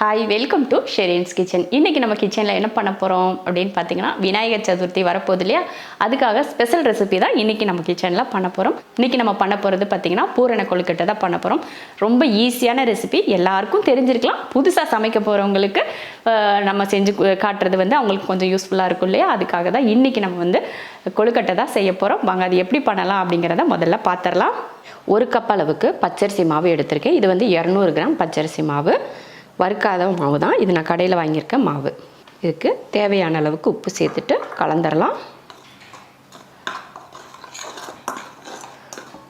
Hi welcome to Shereen's kitchen இன்றைக்கி நம்ம கிச்சனில் என்ன பண்ண போகிறோம் அப்படின்னு பார்த்தீங்கன்னா விநாயகர் சதுர்த்தி வரப்போகுது இல்லையா? அதுக்காக ஸ்பெஷல் ரெசிபி தான் இன்றைக்கி நம்ம கிச்சனில் பண்ண போகிறோம் இன்றைக்கி நம்ம பண்ண போகிறது பார்த்தீங்கன்னா பூரண கொழுக்கட்டை தான் பண்ண போகிறோம் ரொம்ப ஈஸியான ரெசிபி எல்லாருக்கும் தெரிஞ்சிருக்கலாம். புதுசாக சமைக்க போகிறவங்களுக்கு நம்ம செஞ்சு காட்டுறது வந்து அவங்களுக்கு கொஞ்சம் யூஸ்ஃபுல்லாக இருக்கும் இல்லையா? அதுக்காக தான் இன்றைக்கி நம்ம வந்து கொழுக்கட்டை தான் செய்ய போகிறோம் வாங்க அது எப்படி பண்ணலாம் அப்படிங்கிறத முதல்ல பார்த்துடலாம் ஒரு கப் அளவுக்கு பச்சரிசி மாவு எடுத்திருக்கேன். இது வந்து இரநூறு கிராம் பச்சரிசி மாவு. வறுக்காத மாவு தான் இது நான் கடையில் வாங்கியிருக்க மாவு. இதுக்கு தேவையான அளவுக்கு உப்பு சேர்த்துட்டு கலந்துடலாம்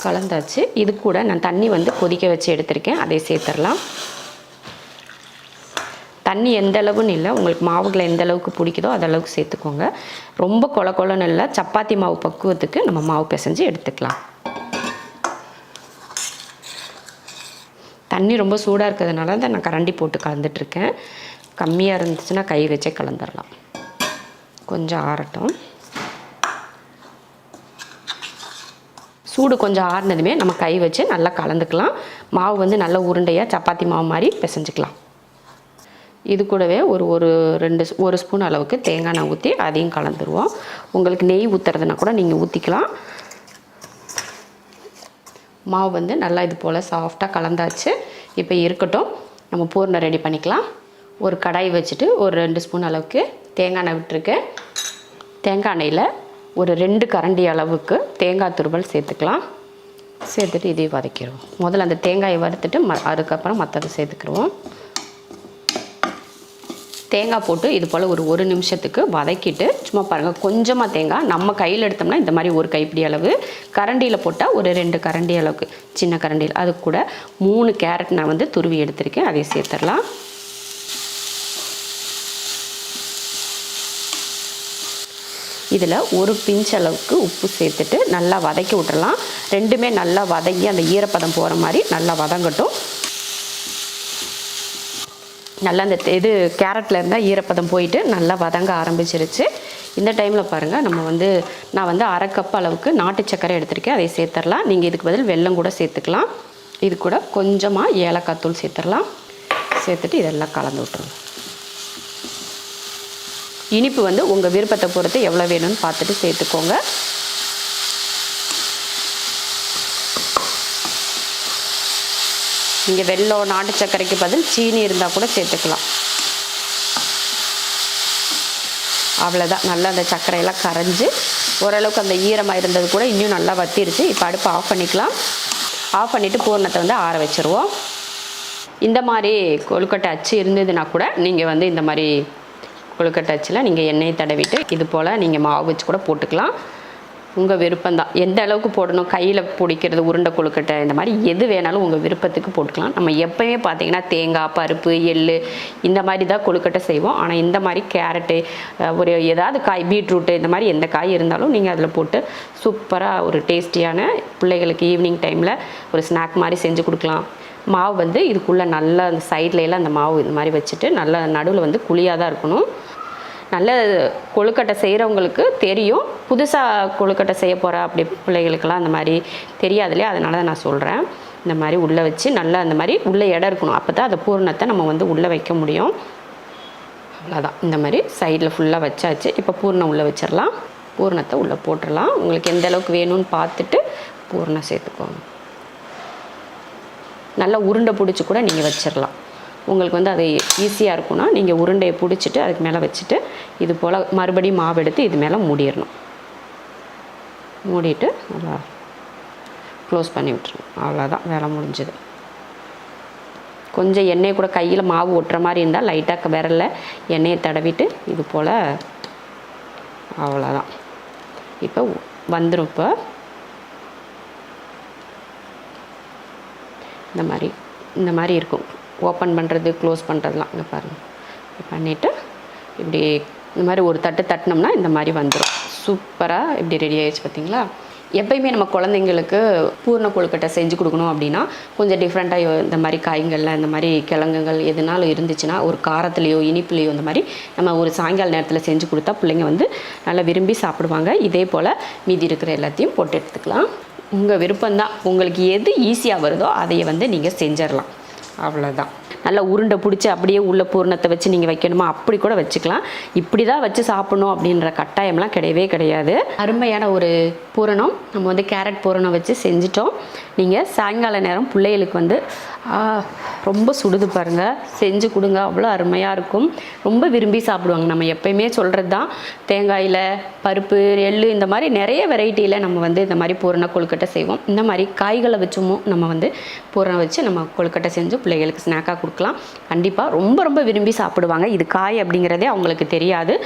கலந்தாச்சு. இது கூட நான் தண்ணி வந்து கொதிக்க வச்சு எடுத்திருக்கேன். அதை சேர்த்துடலாம் தண்ணி எந்த அளவுன்னு இல்லை. உங்களுக்கு மாவுகளை எந்த அளவுக்கு பிடிக்குதோ அந்த அளவுக்கு சேர்த்துக்கோங்க. ரொம்ப கொல கொலன்னு இல்லை. சப்பாத்தி மாவு பக்குவத்துக்கு நம்ம மாவு பிசைஞ்சு எடுத்துக்கலாம். தண்ணி ரொம்ப சூடாக இருக்கிறதுனால தான் நான் கரண்டி போட்டு கலந்துட்டுருக்கேன் கம்மியாக இருந்துச்சுன்னா கை வச்சே கலந்துடலாம் கொஞ்சம் ஆறட்டும். சூடு கொஞ்சம் ஆறினதுமே நம்ம கை வச்சு நல்லா கலந்துக்கலாம். மாவு வந்து நல்ல உருண்டையாக சப்பாத்தி மாவு மாதிரி பிசைஞ்சிக்கலாம். இது கூடவே ஒரு ஒரு ரெண்டு ஸ்- ஒரு ஸ்பூன் அளவுக்கு தேங்காய் எண்ணெய் ஊற்றி அதையும் கலந்துருவோம். உங்களுக்கு நெய் ஊற்றுறதுனா கூட நீங்கள் ஊற்றிக்கலாம் மாவு வந்து நல்லா இது போல் சாஃப்டாக கலந்தாச்சு. இப்போ இருக்கட்டும். நம்ம பூர்ணம் ரெடி பண்ணிக்கலாம். ஒரு கடாய் வச்சுட்டு ஒரு ரெண்டு ஸ்பூன் அளவுக்கு தேங்காய் எண்ணெய் விட்டுருக்கேன். தேங்காய் எண்ணெயில் ஒரு ரெண்டு கரண்டி அளவுக்கு தேங்காய் துருவல் சேர்த்துக்கலாம். சேர்த்துட்டு இதையும் வதக்கிடுவோம். முதல்ல அந்த தேங்காயை வறுத்துட்டு ம அதுக்கப்புறம் மற்றதை சேர்த்துக்கிடுவோம். தேங்காய் போட்டு இது போல் ஒரு ஒரு நிமிஷத்துக்கு வதக்கிட்டு சும்மா பாருங்கள் கொஞ்சமாக தேங்காய். நம்ம கையில் எடுத்தோம்னா இந்த மாதிரி ஒரு கைப்பிடி அளவு. கரண்டியில் போட்டால் ஒரு ரெண்டு கரண்டி அளவுக்கு சின்ன கரண்டியில். அது கூட மூணு கேரட் நான் வந்து துருவி எடுத்திருக்கேன். அதை சேர்த்துடலாம். இதில் ஒரு பிஞ்ச் அளவுக்கு உப்பு சேர்த்துட்டு நல்லா வதக்கி விட்டுறலாம். ரெண்டுமே நல்லா வதங்கி அந்த ஈரப்பதம் போகிற மாதிரி நல்லா வதங்கட்டும். நல்லா அந்த இது கேரட்டில் இருந்தால் ஈரப்பதம் போயிட்டு நல்லா வதங்க ஆரம்பிச்சிருச்சு. இந்த டைமில் பாருங்கள் நம்ம வந்து நான் வந்து அரை கப் அளவுக்கு நாட்டு சக்கரை எடுத்திருக்கேன். அதை சேர்த்துடலாம் நீங்கள் இதுக்கு பதில் வெல்லம் கூட சேர்த்துக்கலாம். இது கூட கொஞ்சமாக ஏலக்காய் தூள் சேர்த்துடலாம் சேர்த்துட்டு இதெல்லாம் கலந்து விட்ருங்க இனிப்பு வந்து உங்கள் விருப்பத்தை பொறுத்து எவ்வளோ வேணும்னு பார்த்துட்டு சேர்த்துக்கோங்க. நீங்கள் வெள்ளம் நாட்டு சர்க்கரைக்கு பதில் சீனி இருந்தால் கூட சேர்த்துக்கலாம். அவ்வளோதான் நல்லா அந்த சர்க்கரையெல்லாம் கரைஞ்சி ஓரளவுக்கு அந்த ஈரமாக இருந்தது கூட இன்னும் நல்லா வத்திருச்சு. இப்போ அடுப்பு ஆஃப் பண்ணிக்கலாம். ஆஃப் பண்ணிவிட்டு பூர்ணத்தை வந்து ஆற வச்சுருவோம். இந்த மாதிரி கொழுக்கட்டை அச்சு இருந்ததுன்னா கூட நீங்கள் வந்து இந்த மாதிரி கொழுக்கட்டை அச்சில் நீங்கள் எண்ணெயை தடவிட்டு இது போல் நீங்கள் மாவு வச்சு கூட போட்டுக்கலாம். உங்கள் விருப்பம்தான். எந்த அளவுக்கு போடணும்? கையில் பிடிக்கிறது உருண்டை கொழுக்கட்டை இந்த மாதிரி எது வேணாலும் உங்கள் விருப்பத்துக்கு போட்டுக்கலாம். நம்ம எப்போயுமே பார்த்தீங்கன்னா தேங்காய் பருப்பு எள்ளு இந்த மாதிரி தான் கொழுக்கட்டை செய்வோம். ஆனால் இந்த மாதிரி கேரட்டு ஒரு ஏதாவது காய் பீட்ரூட்டு இந்த மாதிரி எந்த காய் இருந்தாலும் நீங்கள் அதில் போட்டு சூப்பராக ஒரு டேஸ்டியான பிள்ளைகளுக்கு ஈவினிங் டைமில் ஒரு ஸ்நாக் மாதிரி செஞ்சு கொடுக்கலாம். மாவு வந்து இதுக்குள்ளே நல்லா அந்த சைட்ல எல்லாம் அந்த மாவு இந்த மாதிரி வச்சுட்டு நல்லா நடுவில் வந்து குழியாக தான் இருக்கணும். நல்ல கொழுக்கட்டை செய்கிறவங்களுக்கு தெரியும். புதுசாக கொழுக்கட்டை செய்ய போகிற அப்படி பிள்ளைகளுக்கெல்லாம் அந்த மாதிரி தெரியாது இல்லையா? அதனால தான் நான் சொல்கிறேன் இந்த மாதிரி உள்ளே வச்சு நல்லா அந்த மாதிரி உள்ளே இடம் இருக்கணும். அப்போ தான் அந்த பூரணத்தை நம்ம வந்து உள்ளே வைக்க முடியும். அவ்வளோதான் இந்த மாதிரி சைடில் ஃபுல்லாக வச்சாச்சு. இப்போ பூர்ணம் உள்ளே வச்சிடலாம். பூர்ணத்தை உள்ளே போட்டுடலாம். உங்களுக்கு எந்த அளவுக்கு வேணும்னு பார்த்துட்டு பூர்ணம் சேர்த்துக்கோங்க. நல்லா உருண்டை பிடிச்சி கூட நீங்கள் வச்சிடலாம். உங்களுக்கு வந்து அது ஈஸியாக இருக்கும்னா நீங்கள் உருண்டையை பிடிச்சிட்டு அதுக்கு மேலே வச்சுட்டு இது போல் மறுபடியும் மாவு எடுத்து இது மேலே மூடிடணும். மூடிட்டு நல்லா க்ளோஸ் பண்ணி விட்டுருணும் அவ்வளோதான் வேலை முடிஞ்சது. கொஞ்சம் எண்ணெய் கூட கையில் மாவு ஒட்டுற மாதிரி இருந்தால் லைட்டாக விரலில் எண்ணெயை தடவிட்டு இது போல் அவ்வளோதான் இப்போ வந்துடும் இப்போ. இந்த மாதிரி இந்த மாதிரி இருக்கும். ஓப்பன் பண்ணுறது க்ளோஸ் பண்ணுறதுலாம் இங்கே பாருங்கள் பண்ணிவிட்டு இப்படி இந்த மாதிரி ஒரு தட்டு தட்டினோம்னா இந்த மாதிரி வந்துடும் சூப்பராக இப்படி ரெடி ஆகிடுச்சு பார்த்தீங்களா எப்பயுமே நம்ம குழந்தைங்களுக்கு பூர்ண கொழுக்கட்டை செஞ்சு கொடுக்கணும் அப்படின்னா கொஞ்சம் டிஃப்ரெண்ட்டாக இந்த மாதிரி காய்கள்ல இந்த மாதிரி கிழங்குகள் எதுனாலும் இருந்துச்சுன்னா ஒரு காரத்துலேயோ இனிப்புலேயோ இந்த மாதிரி நம்ம ஒரு சாயங்கால நேரத்தில் செஞ்சு கொடுத்தா பிள்ளைங்க வந்து நல்லா விரும்பி சாப்பிடுவாங்க. இதே போல் மீதி இருக்கிற எல்லாத்தையும் போட்டு எடுத்துக்கலாம். உங்கள் விருப்பம்தான். உங்களுக்கு எது ஈஸியாக வருதோ அதையை வந்து நீங்கள் செஞ்சிடலாம் அவ்வளோதான் நல்லா உருண்டை பிடிச்சி அப்படியே உள்ள பூரணத்தை வச்சு நீங்கள் வைக்கணுமா? அப்படி கூட வச்சுக்கலாம். இப்படி தான் வச்சு சாப்பிடணும் அப்படின்ற கட்டாயம்லாம் கிடையவே கிடையாது. அருமையான ஒரு பூரணம். நம்ம வந்து கேரட் பூரணம் வச்சு செஞ்சிட்டோம். நீங்கள் சாயங்கால நேரம் பிள்ளைகளுக்கு வந்து ரொம்ப சுடுது பாருங்கள் செஞ்சு கொடுங்க. அவ்வளோ அருமையாக இருக்கும். ரொம்ப விரும்பி சாப்பிடுவாங்க. நம்ம எப்பயுமே சொல்கிறது தான் தேங்காயில் பருப்பு எள்ளு இந்த மாதிரி நிறைய வெரைட்டியில் நம்ம வந்து இந்த மாதிரி பூரண கொழுக்கட்டை செய்வோம். இந்த மாதிரி காய்களை வச்சும் நம்ம வந்து பூரணம் வச்சு நம்ம கொழுக்கட்டை செஞ்சு பிள்ளைகளுக்கு ஸ்நாக்காக கொடுக்கலாம். கண்டிப்பாக ரொம்ப ரொம்ப விரும்பி சாப்பிடுவாங்க. இது காய் அப்படிங்கிறதே அவங்களுக்கு தெரியாது.